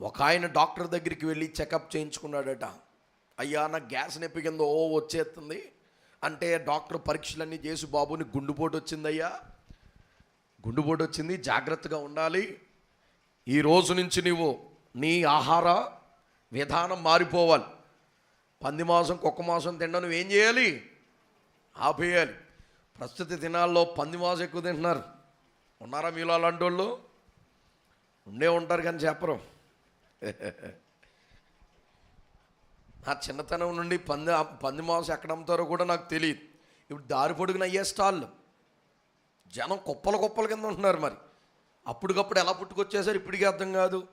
ఒక ఆయన డాక్టర్ దగ్గరికి వెళ్ళి చెకప్ చేయించుకున్నాడట. అయ్యా నాకు గ్యాస్ నొప్పి కింద ఓ వచ్చేస్తుంది అంటే డాక్టర్ పరీక్షలన్నీ చేసి బాబుని గుండుపోటు వచ్చిందయ్యా గుండుపోటు వచ్చింది జాగ్రత్తగా ఉండాలి. ఈ రోజు నుంచి నీవు నీ ఆహార విధానం మారిపోవాలి. పంది మాంసం కుక్క మాంసం తినడం నువ్వేం చేయాలి? ఆపేయాలి. ప్రస్తుత దినాల్లో పంది మాంసం ఎక్కువ తింటున్నారు. ఉన్నారా మీలో అలాంటి వాళ్ళు ఉండే ఉంటారు కానీ చెప్పరు. నా చిన్నతనం నుండి పంది పంది మాంసం ఎక్కడ అమ్ముతారో కూడా నాకు తెలియదు. ఇప్పుడు దారి పొడుగున అయ్యే స్టాళ్ళు. జనం కుప్పల కుప్పల కింద ఉంటున్నారు మరి. అప్పటికప్పుడు ఎలా పుట్టుకొచ్చేసారు ఇప్పటికీ అర్థం కాదు.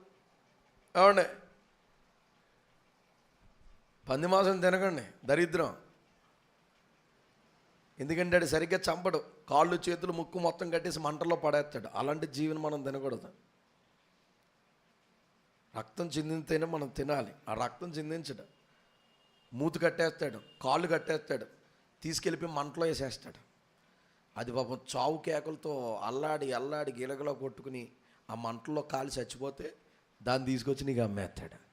ఏమండి? పంది మాంసం తినకండి దరిద్రం. ఎందుకంటే అది సరిగ్గా చంపడు. కాళ్ళు చేతులు ముక్కు మొత్తం కట్టేసి మంటల్లో పడేస్తాడు. అలాంటి జీవిని మనం తినకూడదు. రక్తం చెందితేనే మనం తినాలి. ఆ రక్తం చెందించడు. మూతి కట్టేస్తాడు కాళ్ళు కట్టేస్తాడు తీసుకెళ్ళిపోయి మంటలో వేసేస్తాడు. అది పాపం చావు కేకలతో అల్లాడి అల్లాడి గిలగలో కొట్టుకుని ఆ మంటల్లో కాలి చచ్చిపోతే దాన్ని తీసుకొచ్చి నీకు అమ్మేస్తాడు.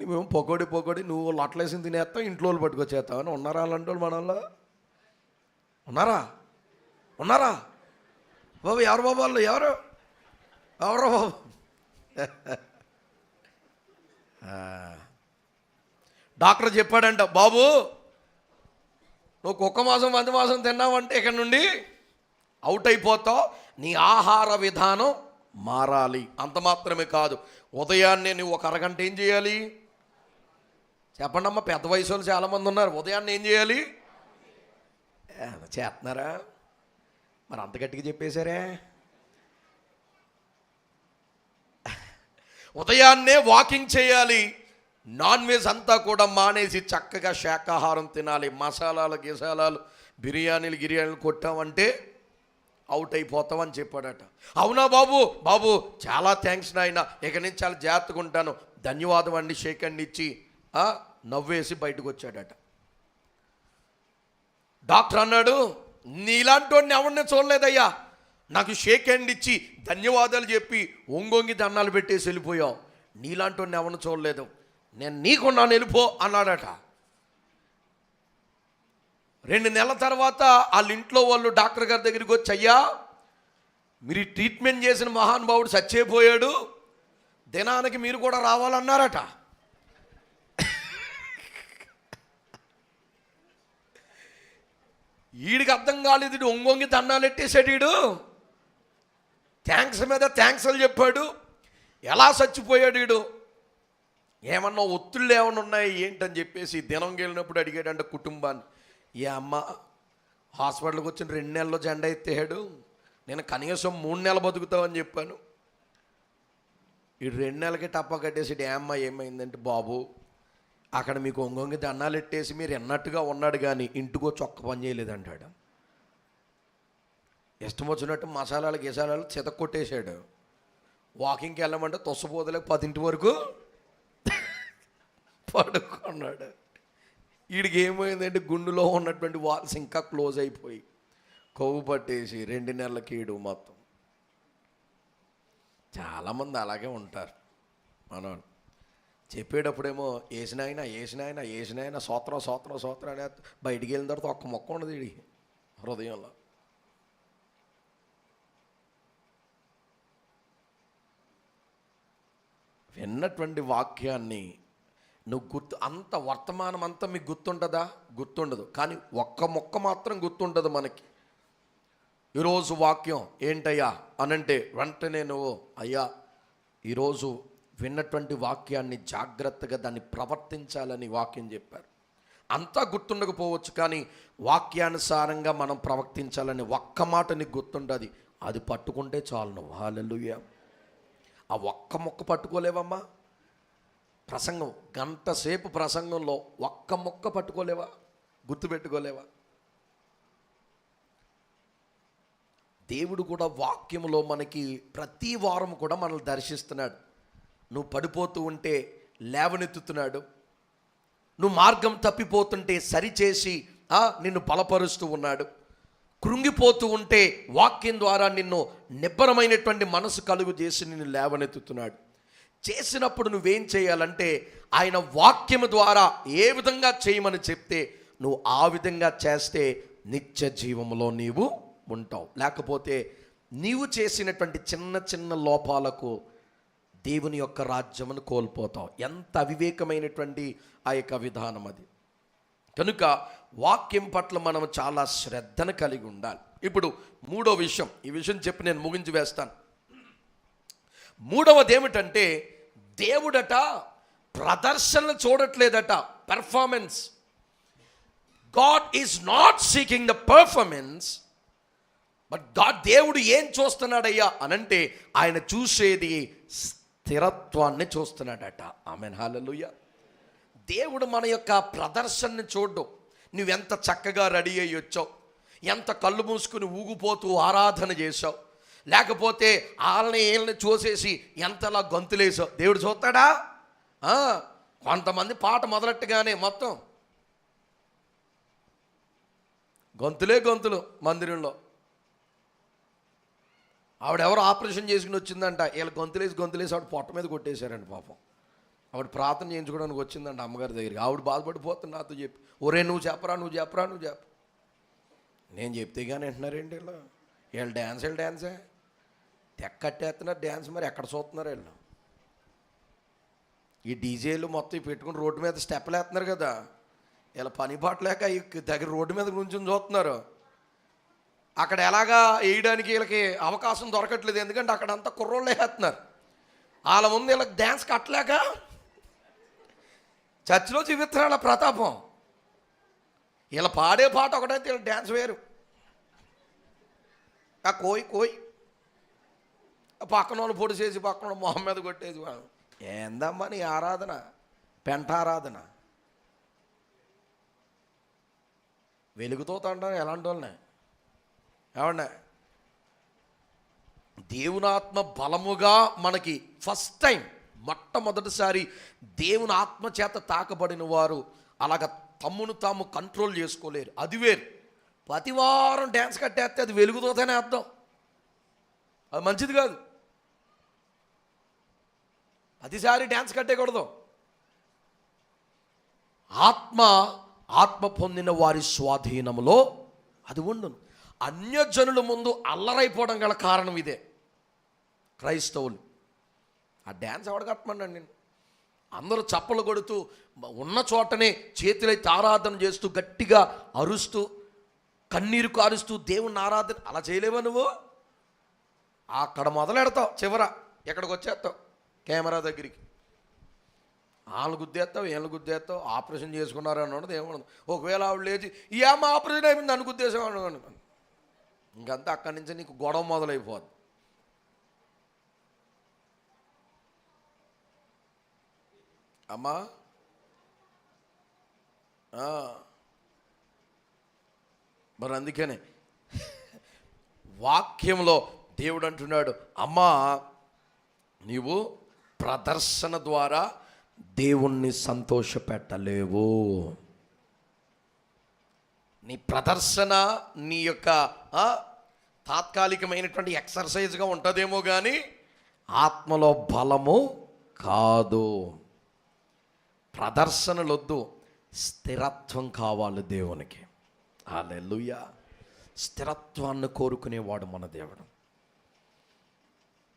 నువ్వేమో పొగోడి పొగోడి నువ్వు లొట్టలేసి తినేస్తావు ఇంట్లో వాళ్ళు పట్టుకొచ్చేస్తావు అని ఉన్నారా అలాంటి వాళ్ళు మనల్లో? ఉన్నారా? ఉన్నారా? బాబు ఎవరు బాబు వాళ్ళు? ఎవరు? ఎవరు బాబు? డాక్టర్ చెప్పాడంట బాబు నువ్వు కుక్క మాసం మంది మాసం తిన్నావంటే ఇక్కడ నుండి అవుట్ అయిపోతావు. నీ ఆహార విధానం మారాలి. అంత మాత్రమే కాదు ఉదయాన్నే నువ్వు ఒక అరగంట ఏం చేయాలి? చెప్పండమ్మా పెద్ద వయసు వాళ్ళు చాలామంది ఉన్నారు ఉదయాన్నే ఏం చేయాలి? చేస్తున్నారా? మరి అంత గట్టిగా చెప్పేశారే. ఉదయాన్నే వాకింగ్ చేయాలి. నాన్ వెజ్ అంతా కూడా మానేసి చక్కగా శాకాహారం తినాలి. మసాలాలు గిసాలాలు బిర్యానీలు గిర్యానీలు కొట్టామంటే అవుట్ అయిపోతామని చెప్పాడట. అవునా బాబు? బాబు చాలా థ్యాంక్స్ నాయన. ఇక నుంచి చాలా జాగ్రత్తగా ఉంటాను. ధన్యవాదం అండి షేక్ అండి ఇచ్చి. నవ్వేసి బయటకు వచ్చాడట. డాక్టర్ అన్నాడు నీలాంటి వాడిని ఎవరిని చూడలేదయ్యా? నాకు షేక్ హ్యాండ్ ఇచ్చి ధన్యవాదాలు చెప్పి ఒంగొంగి దండాలు పెట్టేసి వెళ్ళిపోయావు నీలాంటి ఎవరిని చూడలేదు. నేను నీకున్నాను వెళ్ళిపో అన్నాడట. రెండు నెలల తర్వాత వాళ్ళ ఇంట్లో వాళ్ళు డాక్టర్ గారి దగ్గరికి వచ్చి అయ్యా మీరు ట్రీట్మెంట్ చేసిన మహానుభావుడు చచ్చేపోయాడు. దినానికి మీరు కూడా రావాలన్నారట. వీడికి అర్థం కాలేదు ఒంగొంగి దండాలు ఎట్టేసాడు వీడు థ్యాంక్స్ మీద థ్యాంక్స్లు చెప్పాడు. ఎలా చచ్చిపోయాడు వీడు? ఏమన్నా ఒత్తిళ్ళు ఏమన్నా ఉన్నాయి? ఏంటని చెప్పేసి దినం గెలినప్పుడు అడిగాడంట కుటుంబాన్ని. ఏ అమ్మ హాస్పిటల్కి వచ్చిన రెండు నెలల్లో జెండా ఎత్తేసాడు నేను కనీసం మూడు నెలలు బతుకుతావని చెప్పాను. ఈ రెండు నెలలకి టప్ప కట్టేసి ఏమ్మ అమ్మ ఏమైందంటే బాబు అక్కడ మీకు ఒంగొంగి దండాలు ఎట్టేసి మీరు ఎన్నట్టుగా ఉన్నాడు కానీ ఇంటికో చొక్క పని చేయలేదంటాడు. ఇష్టం వచ్చినట్టు మసాలాలు గిసాలాలు చితక్ కొట్టేశాడు వాకింగ్కి వెళ్ళమంటే తొసపోదలకు పదింటి వరకు పడుకున్నాడు. వీడికి ఏమైందంటే గుండెలో ఉన్నటువంటి వాల్స్ ఇంకా క్లోజ్ అయిపోయి కొవ్వు పట్టేసి రెండు నెలలకి కీడు మొత్తం. చాలామంది అలాగే ఉంటారు. మన చెప్పేటప్పుడేమో వేసినాయన వేసినాయన వేసినాయన సోత్రం సోత్రం సోత్రం అనే బయటికి వెళ్ళిన తర్వాత ఒక్క మొక్క ఉండదు వీడికి హృదయంలో. విన్నటువంటి వాక్యాన్ని నువ్వు గుర్తు అంత వర్తమానం అంతా మీకు గుర్తుంటుందా గుర్తుండదు. కానీ ఒక్క మొక్క మాత్రం గుర్తుండదు మనకి. ఈరోజు వాక్యం ఏంటయ్యా? అనంటే వెంటనే నువ్వు అయ్యా ఈరోజు విన్నటువంటి వాక్యాన్ని జాగ్రత్తగా దాన్ని ప్రవర్తించాలని వాక్యం చెప్పారు. అంతా గుర్తుండకపోవచ్చు కానీ వాక్యానుసారంగా మనం ప్రవర్తించాలని ఒక్క మాట నీకు గుర్తుంటుంది అది పట్టుకుంటే చాలు నువ్వు హాలెలుయ్యా ఆ ఒక్క మొక్క పట్టుకోలేవమ్మా. ప్రసంగం గంట సేపు ప్రసంగంలో ఒక్క మొక్క పట్టుకోలేవా? గుర్తుపెట్టుకోలేవా? దేవుడు కూడా వాక్యంలో మనకి ప్రతి వారం కూడా మనల్ని దర్శిస్తున్నాడు. నువ్వు పడిపోతూ ఉంటే లేవనెత్తుతున్నాడు. నువ్వు మార్గం తప్పిపోతుంటే సరిచేసి నిన్ను బలపరుస్తూ ఉన్నాడు. కృంగిపోతూ ఉంటే వాక్యం ద్వారా నిన్ను నిబ్బరమైనటువంటి మనసు కలుగు చేసి నిన్ను లేవనెత్తుతున్నాడు. చేసినప్పుడు నువ్వేం చేయాలంటే ఆయన వాక్యము ద్వారా ఏ విధంగా చేయమని చెప్తే నువ్వు ఆ విధంగా చేస్తే నిత్య జీవములో నీవు ఉంటావు. లేకపోతే నీవు చేసినటువంటి చిన్న చిన్న లోపాలకు దేవుని యొక్క రాజ్యమును కోల్పోతావు. ఎంత అవివేకమైనటువంటి ఆ యొక్క విధానం అది. కనుక వాక్యం పట్ల మనం చాలా శ్రద్ధను కలిగి ఉండాలి. ఇప్పుడు మూడో విషయం. ఈ విషయం చెప్పి నేను ముగించి వేస్తాను. మూడవది ఏమిటంటే దేవుడట ప్రదర్శన చూడట్లేదట performance god is not seeking the performance but god దేవుడు ఏం చూస్తున్నాడయ్యా అనంటే ఆయన చూసేది స్థిరత్వాన్ని చూస్తున్నాడట. ఆమెన్. హాలలుయ్య దేవుడు మన యొక్క ప్రదర్శనని చూడడం. నువ్వెంత చక్కగా రెడీ అయ్యి వచ్చావు? ఎంత కళ్ళు మూసుకుని ఊగిపోతూ ఆరాధన చేసావు లేకపోతే వాళ్ళని వీళ్ళని చూసేసి ఎంతలా గొంతులేసావు దేవుడు చూస్తాడా? కొంతమంది పాట మొదలెట్టగానే మొత్తం గొంతులే గొంతులు మందిరంలో. ఆవిడెవరో ఆపరేషన్ చేసుకుని వచ్చిందంట. వీళ్ళ గొంతులేసి గొంతులేసి ఆవిడ పొట్ట మీద కొట్టేశారండి పాపం. ఆవిడ ప్రార్థన చేయించుకోవడానికి వచ్చిందంట అమ్మగారి దగ్గరికి. ఆవిడ బాధపడిపోతుంది నాతో చెప్పి ఒరే నువ్వు చెప్పరా నువ్వు చెప్పరా నువ్వు చెప్ప. నేను చెప్తే కానీ అంటున్నారేంటి వీళ్ళు? వీళ్ళు డ్యాన్స్ వీళ్ళు డ్యాన్సే తెక్కట్టేస్తున్నారు డ్యాన్స్ మరి ఎక్కడ చూస్తున్నారు వీళ్ళు? ఈ డీజేలు మొత్తం పెట్టుకుని రోడ్డు మీద స్టెప్లు వేస్తున్నారు కదా. ఇలా పని పాట లేక ఈ దగ్గర రోడ్డు మీద నుంచుని చూస్తున్నారు. అక్కడ ఎలాగా వేయడానికి వీళ్ళకి అవకాశం దొరకట్లేదు. ఎందుకంటే అక్కడ అంతా కుర్రోళ్ళు వేస్తున్నారు. వాళ్ళ ముందు వీళ్ళకి డ్యాన్స్ కట్టలేక చర్చిలో చూపిస్తున్నారు ప్రతాపం. వీళ్ళ పాడే పాట ఒకటైతే వీళ్ళ డ్యాన్స్ వేరు. ఆ కోయి కోయి. పక్కన వాళ్ళు పొడి చేసి పక్కన వాళ్ళు మొహం మీద కొట్టేసి వాళ్ళు. ఏందమ్మా నీ ఆరాధన? పెంట ఆరాధన. వెలుగుతో తంటాను ఎలాంటి వాళ్ళనే? ఏమండి? దేవునాత్మ బలముగా మనకి ఫస్ట్ టైం మొట్టమొదటిసారి దేవుని ఆత్మ చేత తాకబడిన వారు అలాగ తమ్మును తాము కంట్రోల్ చేసుకోలేరు. అది వేరు. ప్రతి వారం డ్యాన్స్ కట్టేస్తే అది వెలుగుతోనే అర్థం. అది మంచిది కాదు. ప్రతిసారి డ్యాన్స్ కట్టేయకూడదు. ఆత్మ ఆత్మ పొందిన వారి స్వాధీనములో అది ఉండును. అన్యజనుల ముందు అల్లరైపోవడం గల కారణం ఇదే. క్రైస్తవులు. ఆ డ్యాన్స్ ఎవడ నేను అందరూ చప్పలు కొడుతూ ఉన్న చోటనే చేతులైతే ఆరాధన చేస్తూ గట్టిగా అరుస్తూ కన్నీరు కారుస్తూ దేవుణ్ణి ఆరాధన అలా చేయలేవా నువ్వు? అక్కడ మొదలెడతావు చివర. ఎక్కడికి వచ్చేస్తావు? కెమెరా దగ్గరికి. వాళ్ళు గుద్దేస్తావు వీళ్ళు గుద్దేస్తావు ఆపరేషన్ చేసుకున్నారు అన్నది ఏమన్నది ఒకవేళ ఆవిడ లేచి ఏమో ఆపరేషన్ అయిపోయింది నన్ను గుద్దేసేవాడు అనుకోండి ఇంకంతా అక్కడి నుంచి నీకు గొడవ మొదలైపోద్ది. అమ్మా. మరి అందుకనే. వాక్యంలో దేవుడు అంటున్నాడు అమ్మా నీవు ప్రదర్శన ద్వారా దేవుణ్ణి సంతోషపెట్టలేవు. నీ ప్రదర్శన నీ యొక్క తాత్కాలికమైనటువంటి ఎక్సర్సైజ్గా ఉంటుందేమో కానీ ఆత్మలో బలము కాదు. ప్రదర్శనలొద్దు. స్థిరత్వం కావాలి దేవునికి. హల్లెలూయా. స్థిరత్వాన్ని కోరుకునేవాడు మన దేవుడు.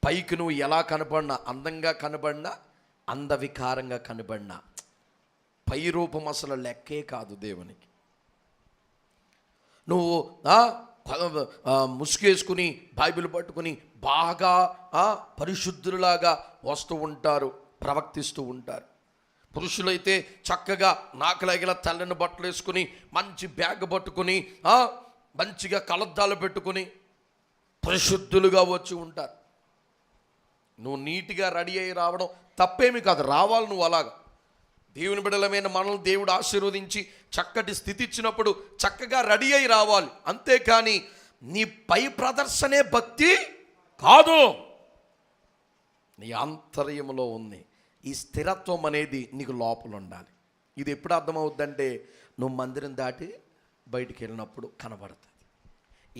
పైకి నువ్వు ఎలా కనబడినా అందంగా కనబడినా అందవికారంగా కనబడినా పై రూపం అసలు లెక్కే కాదు దేవునికి. నువ్వు ఆ, ముసుగేసుకుని బైబిల్ పట్టుకుని బాగా పరిశుద్ధులలాగా పరిశుద్ధులాగా వస్తూ ఉంటారు ప్రవర్తిస్తూ ఉంటారు. పురుషులైతే చక్కగా నాకలగిల తెల్లని బట్టలు వేసుకుని మంచి బ్యాగ్ పట్టుకుని మంచిగా కలద్దాలు పెట్టుకుని పరిశుద్ధులుగా వచ్చి ఉంటారు. నువ్వు నీట్గా రెడీ అయ్యి రావడం తప్పేమి కాదు రావాలి నువ్వు అలాగా. దేవుని బిడలమైన మనల్ని దేవుడు ఆశీర్వదించి చక్కటి స్థితి ఇచ్చినప్పుడు చక్కగా రెడీ అయి రావాలి. అంతేకాని నీ పై ప్రదర్శనే భక్తి కాదు. నీ ఆంతర్యంలో ఉంది. ఈ స్థిరత్వం అనేది నీకు లోపల ఉండాలి ఇది ఎప్పుడు అర్థమవుద్దంటే నువ్వు మందిరం దాటి బయటికి వెళ్ళినప్పుడు కనబడుతుంది.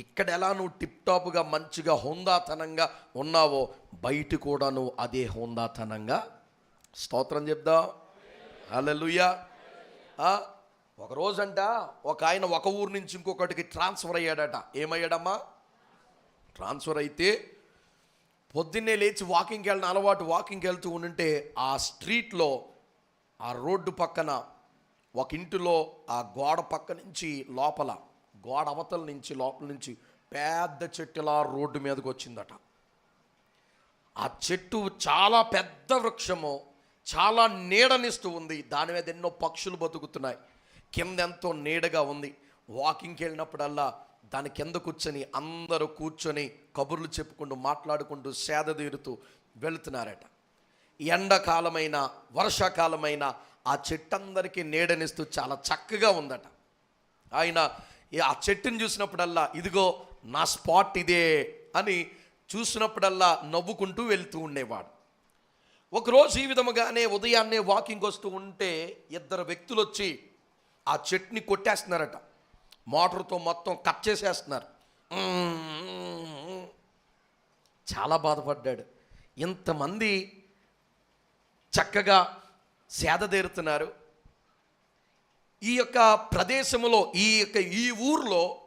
ఇక్కడ ఎలా నువ్వు టిప్ టాప్గా మంచిగా హోందాతనంగా ఉన్నావో బయట కూడా నువ్వు అదే హోందాతనంగా. స్తోత్రం చెప్దా? హల్లెలూయా. ఒకరోజంట ఒక రోజంట ఒక ఆయన ఒక ఊరు నుంచి ఇంకొకటికి ట్రాన్స్ఫర్ అయ్యాడట. ఏమయ్యాడమ్మా? ట్రాన్స్ఫర్ అయితే పొద్దున్నే లేచి వాకింగ్కి వెళ్ళిన అలవాటు వాకింగ్కి వెళ్తూ ఉంటే ఆ స్ట్రీట్లో ఆ రోడ్డు పక్కన ఒక ఇంటిలో ఆ గోడ పక్క నుంచి లోపల గోడ అవతల నుంచి లోపల నుంచి పెద్ద చెట్టులా రోడ్డు మీదకి వచ్చిందట. ఆ చెట్టు చాలా పెద్ద వృక్షము చాలా నీడనిస్తూ ఉంది. దాని మీద ఎన్నో పక్షులు బతుకుతున్నాయి. కింద ఎంతో నీడగా ఉంది. వాకింగ్కి వెళ్ళినప్పుడల్లా దాని కింద కూర్చొని అందరూ కూర్చొని కబుర్లు చెప్పుకుంటూ మాట్లాడుకుంటూ సేద తీరుతూ వెళుతున్నారట. ఎండాకాలమైన వర్షాకాలమైన ఆ చెట్టందరికీ నీడనిస్తూ చాలా చక్కగా ఉందట. ఆయన ఆ చెట్టుని చూసినప్పుడల్లా ఇదిగో నా స్పాట్ ఇదే అని చూసినప్పుడల్లా నవ్వుకుంటూ వెళ్తూ ఉండేవాడు. ఒకరోజు ఈ విధముగానే ఉదయాన్నే వాకింగ్ వస్తూ ఉంటే ఇద్దరు వ్యక్తులు వచ్చి ఆ చెట్టుని కొట్టేస్తున్నారట. మోటార్తో మొత్తం కట్ చేసేస్తున్నారు. చాలా బాధపడ్డాడు. ఇంతమంది చక్కగా సేదతీరుతున్నారు ఈ యొక్క ప్రదేశంలో ఈ యొక్క ఈ ఊర్లో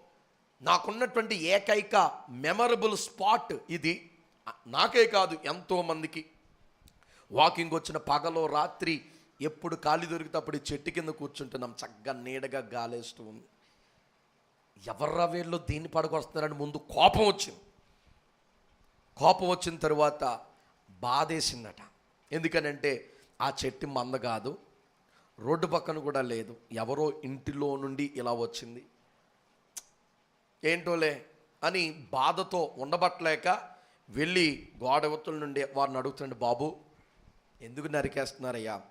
నాకున్నటువంటి ఏకైక మెమరబుల్ స్పాట్ ఇది. నాకే కాదు ఎంతో మందికి. వాకింగ్ వచ్చిన పగలో రాత్రి ఎప్పుడు ఖాళీ దొరికితే అప్పుడు చెట్టు కింద కూర్చుంటున్నాం. చక్కగా నీడగా గాలేస్తూ ఉంది. ఎవర్రా వీళ్ళు దీన్ని పడకొస్తున్నారని ముందు కోపం వచ్చింది. కోపం వచ్చిన తర్వాత బాధేసిందట. ఎందుకనంటే ఆ చెట్టు మంద కాదు రోడ్డు పక్కన కూడా లేదు. ఎవరో ఇంటిలో నుండి ఇలా వచ్చింది. ఏంటోలే అని బాధతో ఉండబట్టలేక వెళ్ళి గోడవతుల నుండి వారిని అడుగుతుండే బాబు ఎందుకు నరికేస్తున్నారయ్యా?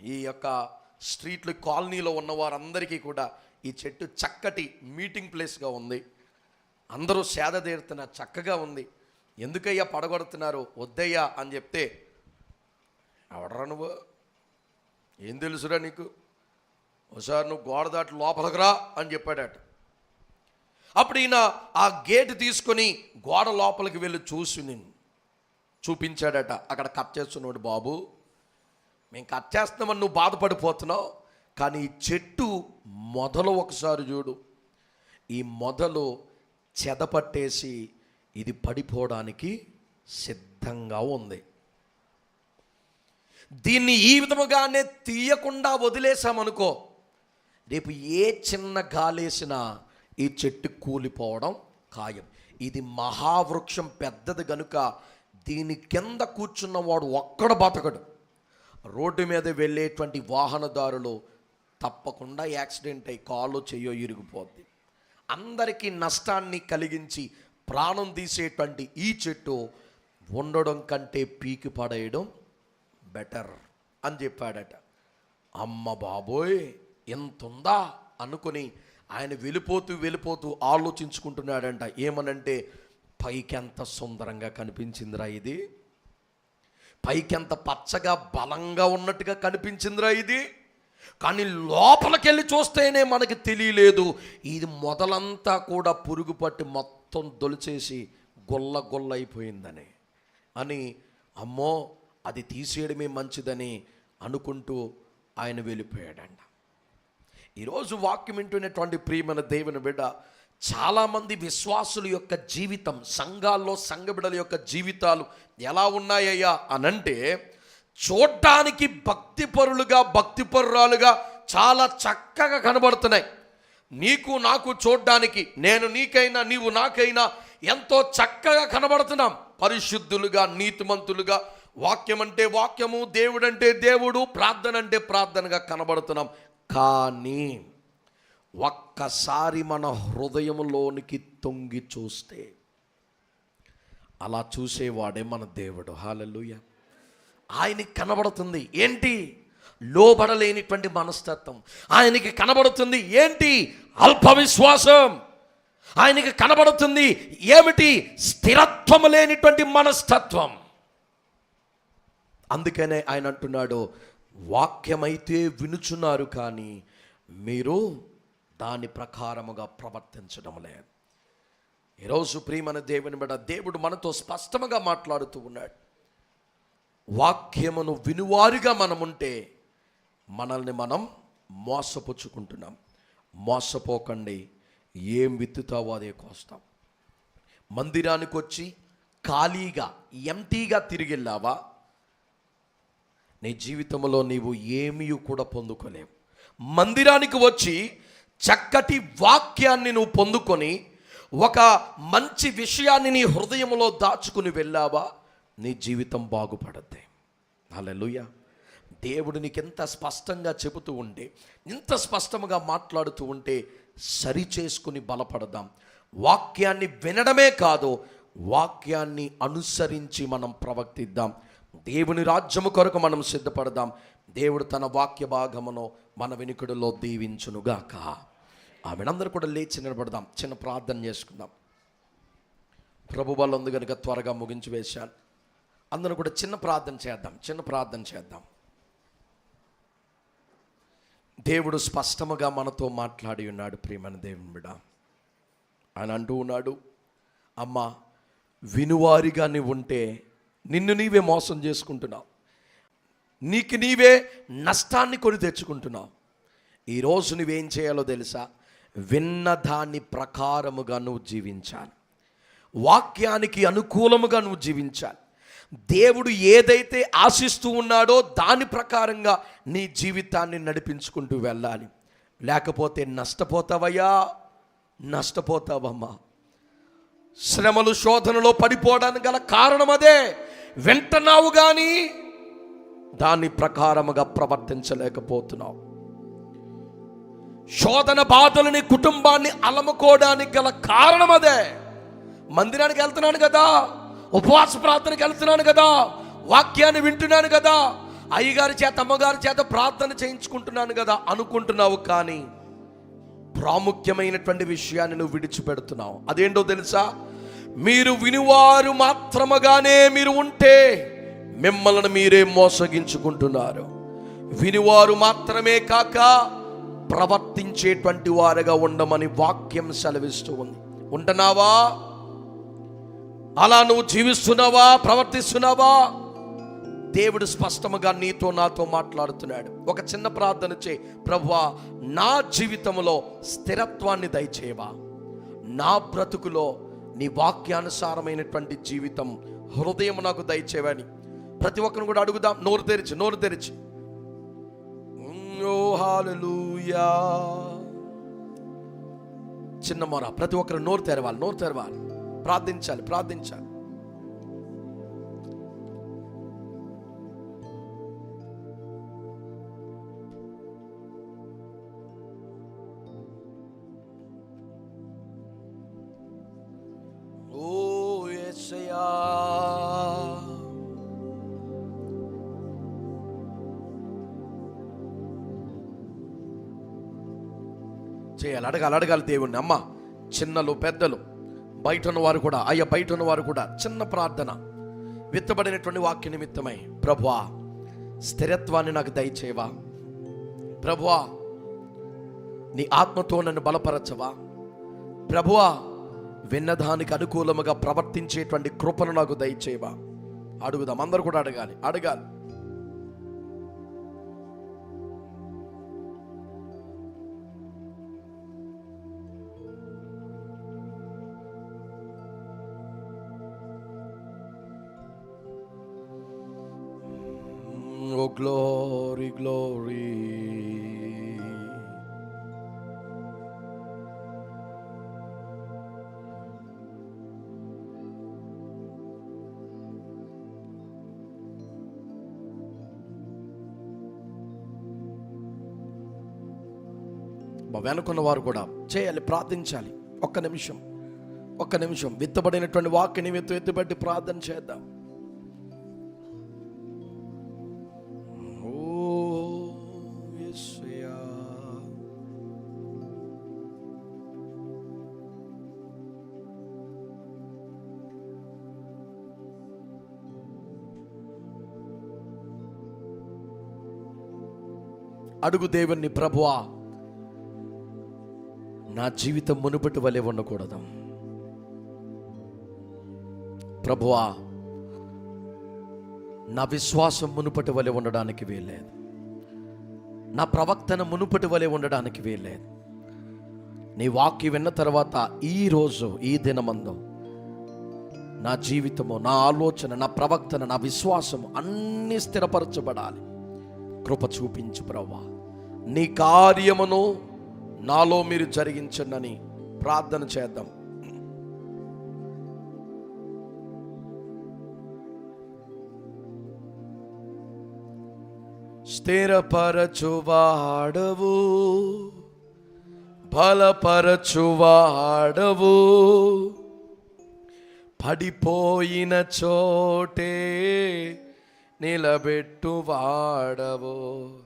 ఈ యొక్క స్ట్రీట్లు కాలనీలో ఉన్న వారందరికీ కూడా ఈ చెట్టు చక్కటి మీటింగ్ ప్లేస్గా ఉంది. అందరూ సేద చక్కగా ఉంది. ఎందుకయ్యా పడగొడుతున్నారు? వద్దయ్యా అని చెప్తే ఎవడరా నువ్వు? ఏం తెలుసురా నీకు? ఒకసారి నువ్వు గోడ దాటి లోపలికి రా అని చెప్పాడట. అప్పుడు ఈయన ఆ గేట్ తీసుకొని గోడ లోపలికి వెళ్ళి చూసి నేను చూపించాడట. అక్కడ కట్ చేస్తున్నాడు బాబు. మేము కట్ చేస్తున్నామని నువ్వు బాధపడిపోతున్నావు. కానీ ఈ చెట్టు మొదలు ఒకసారి చూడు. ఈ మొదలు చెదపట్టేసి ఇది పడిపోవడానికి సిద్ధంగా ఉంది. దీన్ని ఈ విధముగానే తీయకుండా వదిలేసామనుకో రేపు ఏ చిన్న గాలేసినా ఈ చెట్టు కూలిపోవడం ఖాయం. ఇది మహావృక్షం పెద్దది గనుక దీని కింద కూర్చున్నవాడు ఒక్కడ బతకడు. రోడ్డు మీద వెళ్ళేటువంటి వాహనదారులు తప్పకుండా యాక్సిడెంట్ అయి కాలు చెయ్యో ఇరిగిపోద్ది. అందరికీ నష్టాన్ని కలిగించి ప్రాణం తీసేటువంటి ఈ చెట్టు ఉండడం కంటే పీకి పడేయడం బెటర్ అని చెప్పాడట. అమ్మ బాబోయ్ ఎంత ఉందా అనుకుని ఆయన వెళ్ళిపోతూ వెళ్ళిపోతూ ఆలోచించుకుంటున్నాడంట. ఏమనంటే పైకెంత సుందరంగా కనిపించిందిరా ఇది. పైకెంత పచ్చగా బలంగా ఉన్నట్టుగా కనిపించిందిరా ఇది. కానీ లోపలికెళ్ళి చూస్తేనే మనకి తెలియలేదు. ఇది మొదలంతా కూడా పురుగు పట్టి మొత్తం దొలిచేసి గొల్ల గొల్ల అయిపోయిందని. అని అమ్మో అది తీసేయడమే మంచిదని అనుకుంటూ ఆయన వెళ్ళిపోయాడంట. ఈరోజు వాక్యం వింటున్నటువంటి ప్రియమైన దేవుని బిడ్డ చాలామంది విశ్వాసుల యొక్క జీవితం సంఘాల్లో సంఘ బిడ్డల యొక్క జీవితాలు ఎలా ఉన్నాయ్యా అనంటే చూడ్డానికి భక్తిపరులుగా భక్తిపరురాలుగా చాలా చక్కగా కనబడుతున్నాయి. నీకు నాకు చూడ్డానికి నేను నీకైనా నీవు నాకైనా ఎంతో చక్కగా కనబడుతున్నాం. పరిశుద్ధులుగా నీతిమంతులుగా వాక్యం అంటే వాక్యము దేవుడంటే దేవుడు ప్రార్థన అంటే ప్రార్థనగా కనబడుతున్నాం. కానీ ఒక్కసారి మన హృదయంలోనికి తొంగి చూస్తే అలా చూసేవాడే మన దేవుడు. హాలలుయ. ఆయనకి కనబడుతుంది. ఏంటి? లోబడలేనిటువంటి మనస్తత్వం. ఆయనకి కనబడుతుంది ఏంటి? అల్ప విశ్వాసం ఆయనకి కనబడుతుంది ఏమిటి? స్థిరత్వం లేనిటువంటి మనస్తత్వం. అందుకనే ఆయన అంటున్నాడు వాక్యమైతే వినుచున్నారు కానీ మీరు దాని ప్రకారముగా ప్రవర్తించడం లేదు. ఈరోజు ప్రియమైన దేవుని బిడ్డ దేవుడు మనతో స్పష్టంగా మాట్లాడుతూ ఉన్నాడు. వాక్యమును వినువారుగా మనముంటే మనల్ని మనం మోసపుచ్చుకుంటున్నాం. మోసపోకండి. ఏం విత్తుతావో అదే కోస్తాం. మందిరానికి వచ్చి ఖాళీగా ఎంటీగా తిరిగి వెళ్ళావా నీ జీవితంలో నీవు ఏమీ కూడా పొందుకోలేవు. మందిరానికి వచ్చి చక్కటి వాక్యాన్ని నువ్వు పొందుకొని ఒక మంచి విషయాన్ని నీ హృదయంలో దాచుకుని వెళ్ళావా? నీ జీవితం బాగుపడద్ది. అలెలుయ దేవుడు నీకు ఎంత స్పష్టంగా చెబుతూ ఉంటే ఇంత స్పష్టంగా మాట్లాడుతూ ఉంటే సరి చేసుకుని బలపడదాం. వాక్యాన్ని వినడమే కాదు వాక్యాన్ని అనుసరించి మనం ప్రవర్తిద్దాం. దేవుని రాజ్యము కొరకు మనం సిద్ధపడదాం. దేవుడు తన వాక్య భాగమును మన వెనుకడులో దీవించునుగాక. ఆమెనందరూ కూడా లేచి నిలబడదాం. చిన్న ప్రార్థన చేసుకుందాం. ప్రభు వాళ్ళు ఉంది కనుక త్వరగా ముగించి వేశాను. అందరూ కూడా చిన్న ప్రార్థన చేద్దాం చిన్న ప్రార్థన చేద్దాం. దేవుడు స్పష్టముగా మనతో మాట్లాడి ఉన్నాడు ప్రియమైన దేవుని బిడ. ఆయన అంటూ ఉన్నాడు అమ్మ వినువారిగా నీవు ఉంటే నిన్ను నీవే మోసం చేసుకుంటున్నావు. నీకు నీవే నష్టాన్ని కొని తెచ్చుకుంటున్నావు. ఈరోజు నువ్వేం చేయాలో తెలుసా? విన్న దాని ప్రకారముగా నువ్వు జీవించాలి. వాక్యానికి అనుకూలముగా నువ్వు జీవించాలి. దేవుడు ఏదైతే ఆశిస్తూ ఉన్నాడో దాని ప్రకారంగా నీ జీవితాన్ని నడిపించుకుంటూ వెళ్ళాలి. లేకపోతే నష్టపోతావయ్యా? నష్టపోతావమ్మా. శ్రమలు శోధనలో పడిపోవడానికి గల కారణం అదే. వింటున్నావు కానీ దాని ప్రకారముగా ప్రవర్తించలేకపోతున్నావు. శోధన బాధలని కుటుంబాన్ని అలముకోవడానికి గల కారణం అదే. మందిరానికి వెళ్తున్నాను కదా. ఉపవాస ప్రార్థనకి వెళ్తున్నాను కదా. వాక్యాన్ని వింటున్నాను కదా. అయ్యగారి చేత అమ్మగారి చేత ప్రార్థన చేయించుకుంటున్నాను కదా అనుకుంటున్నావు కానీ ప్రాముఖ్యమైనటువంటి విషయాన్ని నువ్వు విడిచిపెడుతున్నావు. అదేంటో తెలుసా? మీరు వినివారు మాత్రముగానే మీరు ఉంటే మిమ్మల్ని మీరే మోసగించుకుంటున్నారు. వినివారు మాత్రమే కాక ప్రవర్తించేటువంటి వారుగా ఉండమని వాక్యం సెలవిస్తూ ఉంది. ఉంటున్నావా? అలా నువ్వు జీవిస్తున్నావా? ప్రవర్తిస్తున్నావా? దేవుడు స్పష్టముగా నీతో నాతో మాట్లాడుతున్నాడు. ఒక చిన్న ప్రార్థన చే ప్రభువా నా జీవితంలో స్థిరత్వాన్ని దయచేయవా? నా బ్రతుకులో నీ వాక్యానుసారమైనటువంటి జీవితం హృదయం నాకు దయచేవని ప్రతి ఒక్కరిని కూడా అడుగుదాం. నోరు తెరిచి నోరు తెరిచి. చిన్న మొర. ప్రతి ఒక్కరు నోరు తెరవాలి నోరు తెరవాలి. ప్రార్థించాలి ప్రార్థించాలి. ఓ చేయాలి అడగాలి అడగాలి దేవుణ్ణి. అమ్మ చిన్నలు పెద్దలు. బయట ఉన్నవారు కూడా అయ్యా బయట ఉన్నవారు కూడా చిన్న ప్రార్థన. విత్తబడినటువంటి వాక్య నిమిత్తమై ప్రభువా స్థిరత్వాన్ని నాకు దయచేవా ప్రభువా నీ ఆత్మతో నన్ను బలపరచవా. ప్రభువా విన్నదానికి అనుకూలముగా ప్రవర్తించేటువంటి కృపను నాకు దయచేవా అడుగుదాం అందరు కూడా అడగాలి అడగాలి. Glory, glory. వెనుకున్న వారు కూడా చేయాలి ప్రార్థించాలి. ఒక్క నిమిషం ఒక్క నిమిషం. విత్తబడినటువంటి వాక్య నిమిత్తం ఎత్తుబట్టి ప్రార్థన చేద్దాం. అడుగు దేవుణ్ణి ప్రభువా. నా జీవితం మునుపటి వలె ఉండకూడదు. ప్రభువా నా విశ్వాసం మునుపటి వలె ఉండడానికి వీల్లేదు. నా ప్రవక్తన మునుపటి వలె ఉండడానికి వీల్లేదు. నీ వాక్యం విన్న తర్వాత ఈ రోజు ఈ దినమందు నా జీవితము నా ఆలోచన నా ప్రవక్తన నా విశ్వాసము అన్నీ స్థిరపరచబడాలి. కృప చూపించు ప్రవ్వా నీ కార్యమును నాలో మీరు జరిగించండి ప్రార్థన చేద్దాం. స్థిరపరచువాడవు బలపరచువాడవు పడిపోయిన చోటే నిలబెట్టువాడవు.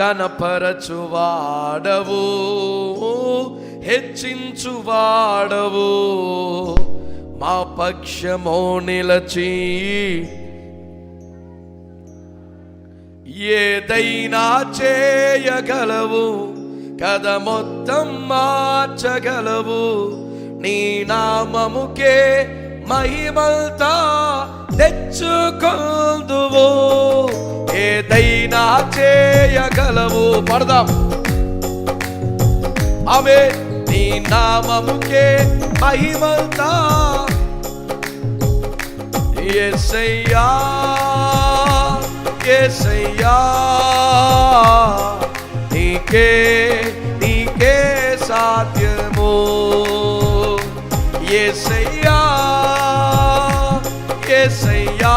గణపరచువాడవు హెచ్చించువాడవు. మా పక్షమో నిలచి ఏదైనా చేయగలవు కథ మొత్తం మార్చగలవు. నీ నామముకే మహిమల్తా తెచ్చుకొందువు. ఏదైనా చేయగలవు. పడదాం. ఆమె నీ నామముకే మహిమంతా. ఎస్సయ్యా ఎస్సయ్యా నీకే నీకే సాధ్యము. ఎస్సయ్యా ఎస్సయ్యా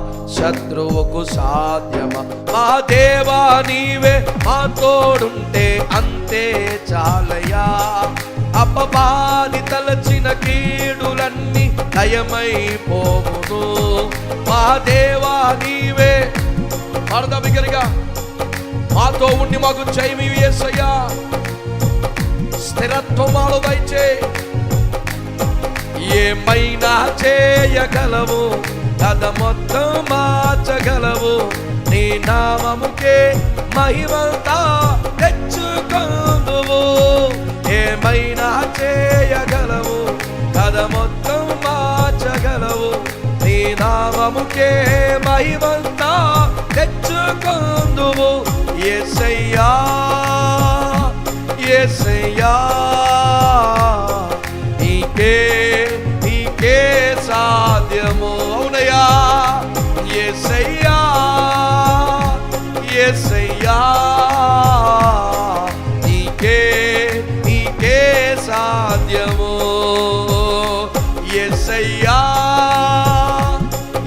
శత్రువుకు సాధ్యమా? మా దేవా నీవే మా తోడుంటే అంతే చాలయా? అపవాది తలచిన కీడులన్నీ లయమైపోవును మా దేవా నీవే. మరద బిగరిగా మాతో ఉండి మాకు చైమి వేసయ్యా స్థిరత్వమాలు దయచే. ఏమైనా చేయగలవు కథ మొత్తం మార్చగలవు. నీ నామముకే మహిమంతా తెచ్చుకుందువు. ఏమైనా చేయగలవు. కథ మొత్తం మార్చగలవు. నీ నామముకే మహిమంతా తెచ్చుకొందువు. ఏసయ్యా ఏసయ్యా నీకే నీకే సాధ్యము అవునయ్యా. ఏసయ్యా ఏసయ్యా. నీకే నీకే సాధ్యము. ఏసయ్యా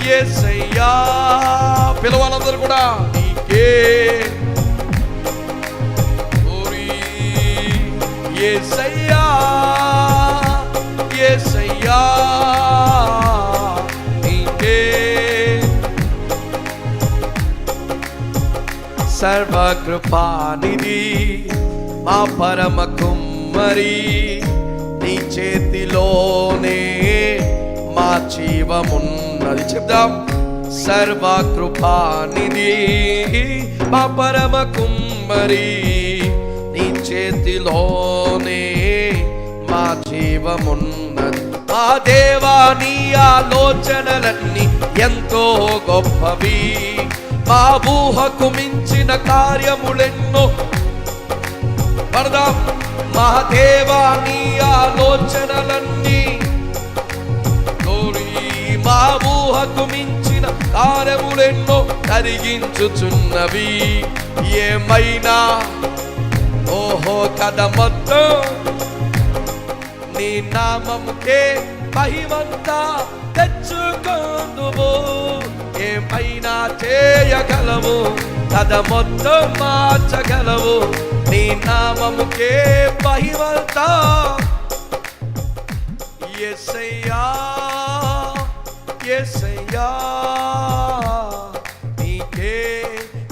ఏసయ్యా. పిలవాలందరూ కూడా నీకే. ఓరి సర్వకృపానిధి మా పరమ కుమ్మరి నీ చేతిలోనే మా జీవమున్నది. చెప్దాం. సర్వకృపానిధి మా పరమ కుమ్మరి నీ చేతిలోనే మా జీవమున్నది. మా దేవా నీ ఆలోచనలన్నీ ఎంతో గొప్పవి. మా ఊహకు మించిన కార్యములెన్నో పడదాం. మా దేవా నీ ఆలోచనలన్నీ మా ఊహకు మించిన కార్యములెన్నో కరిగించుచున్నవి ఏమైనా? ఓహో కథ మొత్తం నీ నామముకే మహిమంతా. తెచ్చుకుందువు ఏమైనా చేయగలవు కథ మొత్తం మార్చగలవు నీ నామముకే పహివంత ఎసయ్యా ఎసయ్యా నీకే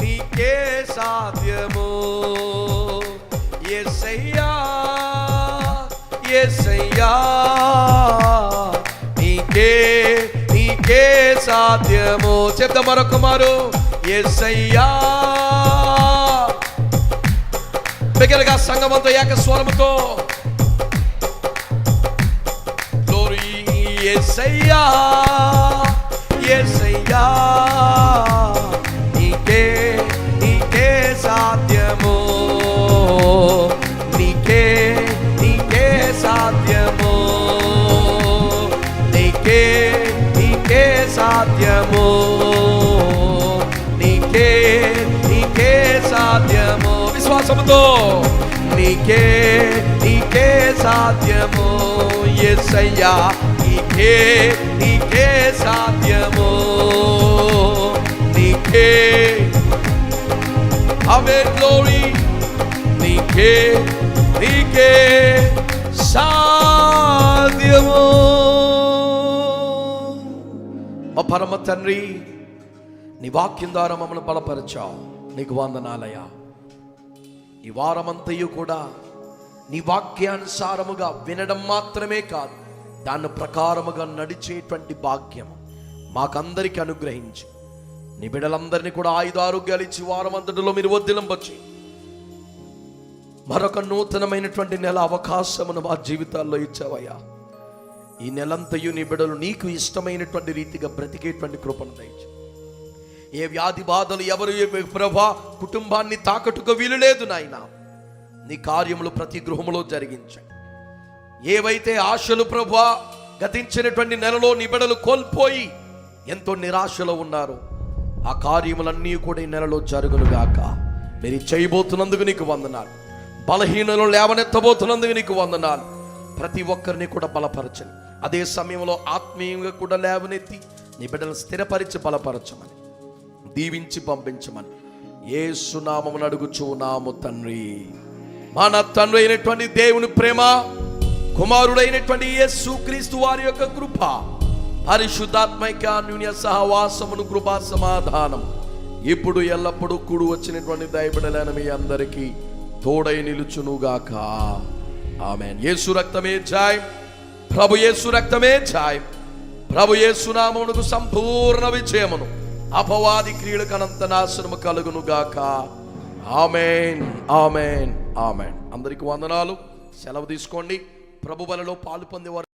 నీకే సాధ్యము. ఎసయ్యా ఎసయ్యా నీకే నీకే సాధ్యము? చెప్తా మరొక మారు. ఎసయ్యా మిగిలిగా సంగమంతో ఏక స్వరముతో Glory, యేసయ్యా విశ్వాసముతో నీకే నీకే సాధ్యము ఎస్సయ్యా నీకే నీకే సాధ్యము నీకే. అవే గ్లోరీ నీకే నీకే సాధ్యము. మా పరమ తండ్రి నీ వాక్యం ద్వారా మమ్మల్ని బలపరచావు. నీకు వందనాలయ్యా. ఈ వారమంతయు కూడా నీ వాక్యానుసారముగా వినడం మాత్రమే కాదు దాని ప్రకారముగా నడిచేటువంటి భాగ్యం మాకందరికి అనుగ్రహించి. నీ బిడ్డలందరినీ కూడా ఆయుధ ఆరోగ్యాలు ఇచ్చి వారమంతటిలో మీరు వద్దిలంపచ్చి మరొక నూతనమైనటువంటి నెల అవకాశమును మా జీవితాల్లో ఇచ్చావయ్యా. ఈ నెలంతయు నీ బిడ్డలు నీకు ఇష్టమైనటువంటి రీతిగా బ్రతికేటువంటి కృపను దయచు. ఏ వ్యాధి బాధలు ఎవరు ప్రభా కుటుంబాన్ని తాకట్టుకు వీలు లేదు నాయన. నీ కార్యములు ప్రతి గృహములో జరిగించాయి ఏవైతే ఆశలు ప్రభా గతించినటువంటి నెలలో నిబడలు కోల్పోయి ఎంతో నిరాశలో ఉన్నారు ఆ కార్యములన్నీ కూడా ఈ నెలలో జరుగునుగాక మీరు చేయబోతున్నందుకు నీకు వందనాలు. బలహీనలు లేవనెత్తబోతున్నందుకు నీకు వందనాలు. ప్రతి ఒక్కరిని కూడా బలపరచని అదే సమయంలో ఆత్మీయంగా కూడా లేవనెత్తి నీ బిడ్డలను స్థిరపరిచి బలపరచమని. దీవించి పంపించమని ఏ సునామమును అడుగుచున్నాము తండ్రి. మన తండ్రి అయినటువంటి దేవుని ప్రేమ కుమారుడైనటువంటి యేసు క్రీస్తు వారి యొక్క కృప పరిశుద్ధాత్మైక న్యూన్య సహవాసమును కృపా సమాధానం. ఇప్పుడు ఎల్లప్పుడూ కూడు వచ్చినటువంటి దయబడలైన మీ అందరికీ తోడై నిలుచునుగాక ఆమె యేసు రక్తమే జాయ్. ప్రభు యేసు రక్తమే జాయ్. ప్రభు యేసునామమునకు సంపూర్ణ విజయమును. అపవాది క్రియలకు నాశనము కలుగును గాక ఆమెన్ ఆమెన్ ఆమెన్. అందరికి వందనాలు. సెలవు తీసుకోండి. ప్రభు బలలో పాలు పొందేవారు